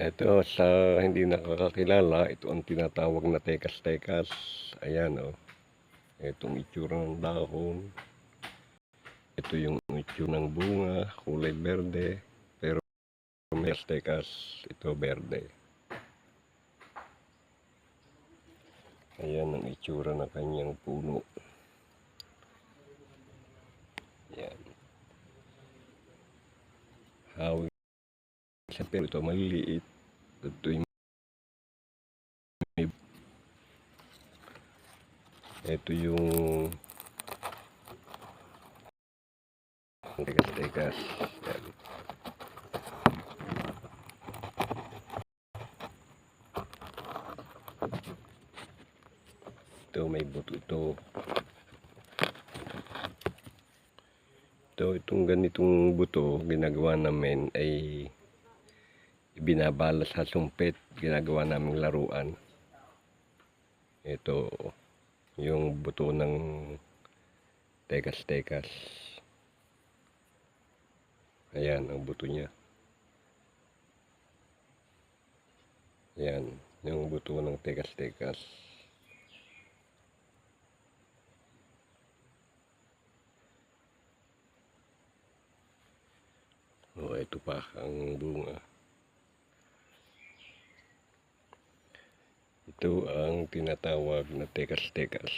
Ito sa hindi nakakakilala, ito ang tinatawag na tekas-tekas. Ayan oh. Itong itsura ng dahon. Ito yung itsura ng bunga, kulay berde. Pero may tekas, ito berde. Ayan ang itsura ng kanyang puno. Ayan. Hawi pero ito maliliit. Ito yung ito yung tekas tekas yan. ito may buto ito ito itong ganitong buto ginagawa namin ay ibinabala sa sumpit ginagawa naming laruan. Ito yung buto ng tekas-tekas. Ayan ang buto niya. Ayan yung buto ng tekas-tekas. Oh ito pa ang bunga Ito ang tinatawag na tekas-tekas.